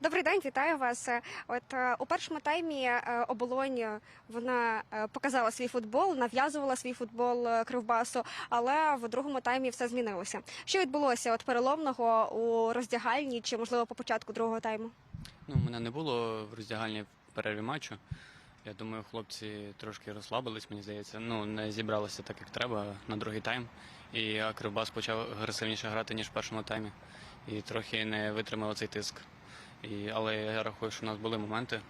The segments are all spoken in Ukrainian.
Добрий день, вітаю вас. Е, От е, у першому таймі е, оболонь вона показала свій футбол, нав'язувала свій футбол кривбасу, але в другому таймі все змінилося. Що відбулося от переломного у роздягальні чи можливо по початку другого тайму? Ну, мене не було в роздягальні в перерві матчу. Я думаю, хлопці трошки розслабились, мені здається. Ну, не зібралися так, як треба на другий тайм. І Кривбас почав агресивніше грати, ніж в першому таймі. І трохи не витримали цей тиск. І, але я рахую, що в нас були моменти,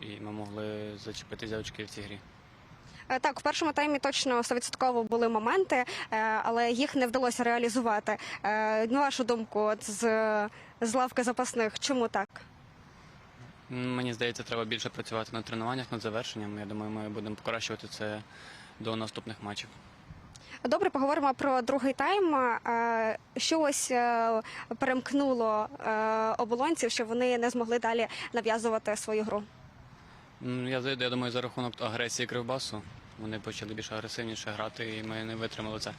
і ми могли зачепити очки в цій грі. Е, Так, в першому таймі точно 100% були моменти, е, але їх не вдалося реалізувати. Е, На вашу думку, от з, з лавки запасних, чому так? Мені здається, треба більше працювати на тренуваннях над завершенням. Я думаю, ми будемо покращувати це до наступних матчів. Добре, поговоримо про другий тайм. Е, Що ось е, перемкнуло е, оболонців, що вони не змогли далі нав'язувати свою гру. Я, за- я думаю, за рахунок агресії Кривбасу вони почали більш агресивніше грати, і ми не витримали це.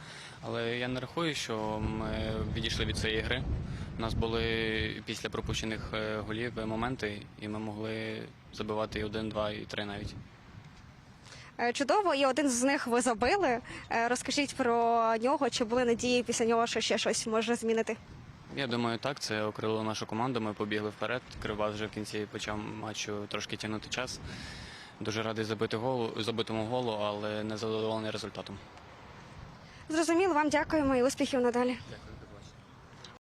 Але я не рахую, що ми відійшли від цієї гри. У нас були після пропущених голів моменти, і ми могли забивати і один, два, і три навіть. Е, Чудово, і один з них ви забили. Е, Розкажіть про нього, чи були надії після нього, що ще щось може змінити? Я думаю, так, це окрило нашу команду. Ми побігли вперед. Кривбас вже в кінці почав матчу трошки тягнути час. Дуже радий забити голу, забитому голу, але не задоволений результатом. Зрозуміло, вам дякуємо і успіхів надалі. Дякую.